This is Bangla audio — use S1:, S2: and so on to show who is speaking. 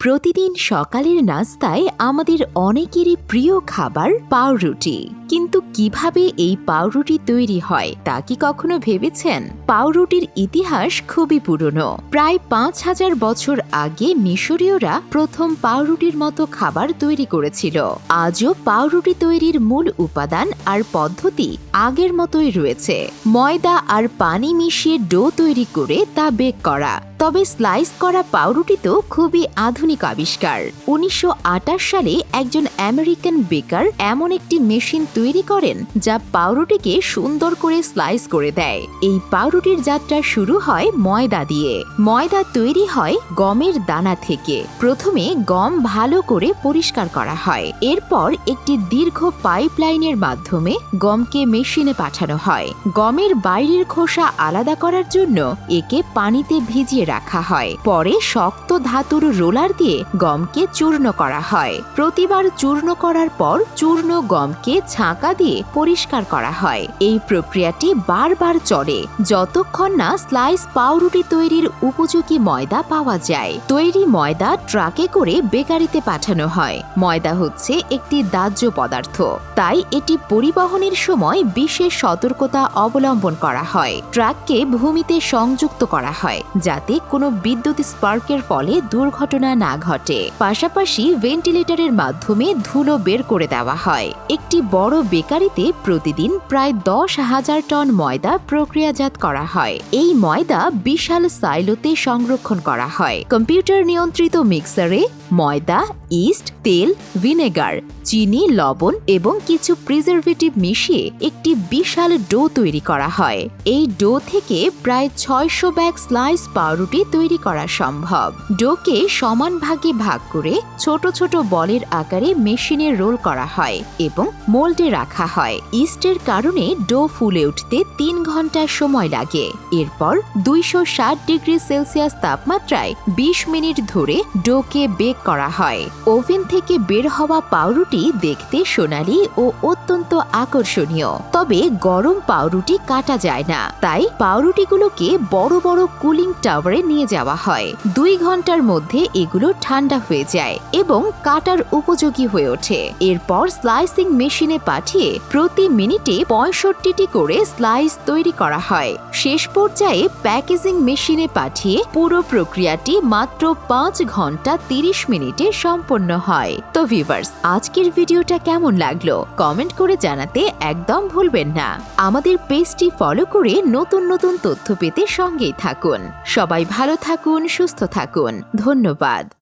S1: প্রতিদিন সকালের নাস্তায় আমাদের অনেকেরই প্রিয় খাবার পাউরুটি। কিন্তু কীভাবে এই পাউরুটি তৈরি হয় তা কি কখনো ভেবেছেন? পাউরুটির ইতিহাস খুবই পুরনো। প্রায় পাঁচ হাজার বছর আগে মিশরীয়রা প্রথম পাউরুটির মতো খাবার তৈরি করেছিল। আজও পাউরুটি তৈরির মূল উপাদান আর পদ্ধতি আগের মতোই রয়েছে। ময়দা আর পানি মিশিয়ে ডো তৈরি করে তা বেক করা। তবে স্লাইস করা পাউরুটি তো খুবই আধুনিক আবিষ্কার। উনিশশো আটাশ সালে একজন আমেরিকান বেকার এমন একটি মেশিন তৈরি করেন, যা পাউরুটিকে সুন্দর করে স্লাইস করে দেয়। এই পাউরুটির যাত্রা শুরু হয় ময়দা দিয়ে। ময়দা তৈরি হয় গমের দানা থেকে। প্রথমে গম ভালো করে পরিষ্কার করা হয়। এরপর একটি দীর্ঘ পাইপলাইনের মাধ্যমে গমকে মেশিনে পাঠানো হয়। গমের বাইরের খোসা আলাদা করার জন্য একে পানিতে ভিজিয়ে রাখা হয়। পরে শক্ত ধাতুর রোলার দিয়ে গমকে চূর্ণ করা হয়। প্রতিবার চূর্ণ করার পর চূর্ণ গমকে ছাঁকা দিয়ে পরিষ্কার করা হয়। এই প্রক্রিয়াটি বারবার চলে, যতক্ষণ না স্লাইস পাউরুটি তৈরির উপযোগী ময়দা পাওয়া যায়। তৈরি ময়দা ট্রাকে করে বেকারিতে পাঠানো হয়। ময়দা হচ্ছে একটি দাহ্য পদার্থ। তাই এটি পরিবহনের সময় বিশেষ সতর্কতা অবলম্বন করা হয়। ট্রাককে ভূমিতে সংযুক্ত করা হয়, যাতে কোনো বিদ্যুৎ স্পার্কের ফলে দুর্ঘটনা না ঘটে। পাশাপাশি ভেন্টিলেটরের মাধ্যমে ধুলো বের করে দেওয়া হয়। একটি বড় বেকারিতে প্রতিদিন প্রায় দশ হাজার টন ময়দা প্রক্রিয়াজাত করা হয়। এই ময়দা বিশাল সাইলোতে সংরক্ষণ করা হয়। কম্পিউটার নিয়ন্ত্রিত মিক্সারে ময়দা ইস্ট, তেল, ভিনেগার, চিনি, লবণ এবং কিছু প্রিজারভেটিভ মিশিয়ে একটি বিশাল ডো তৈরি করা হয়। এই ডো থেকে প্রায় ছয়শো ব্যাগ স্লাইস পাউরুটি তৈরি করা সম্ভব। ডোকে সমান ভাগে ভাগ করে ছোট ছোট বলের আকারে মেশিনে রোল করা হয় এবং মোল্ডে রাখা হয়। ইস্টের কারণে ডো ফুলে উঠতে তিন ঘণ্টা সময় লাগে। এরপর দুইশো ষাট ডিগ্রি সেলসিয়াস তাপমাত্রায় বিশ মিনিট ধরে ডোকে বেক করা হয়। ওভেন থেকে বের হওয়া পাউরুটি দেখতে সোনালি ও অত্যন্ত আকর্ষণীয়। তবে গরম পাউরুটি কাটা যায় না। তাই পাউরুটিগুলোকে বড় বড় কুলিং টাওয়ারে নিয়ে যাওয়া হয়। দুই ঘণ্টার মধ্যে এগুলো ঠান্ডা হয়ে যায় এবং কাটার উপযোগী হয়ে ওঠে। এরপর স্লাইসিং মেশিনে পাঠিয়ে প্রতি মিনিটে পঁয়ষট্টিটি করে স্লাইস তৈরি করা হয়। শেষ পর্যায়ে প্যাকেজিং মেশিনে পাঠিয়ে পুরো প্রক্রিয়াটি মাত্র পাঁচ ঘণ্টা তিরিশ মিনিটে সম্পন্ন হয়। তো ভিভার্স আজকের ভিডিওটা কেমন লাগল? কমেন্ট করে জানাতে একদম ভুলবেন না। আমাদের পেজটি ফলো করে নতুন নতুন তথ্য পেতে সঙ্গেই থাকুন। সবাই ভালো থাকুন, সুস্থ থাকুন। ধন্যবাদ।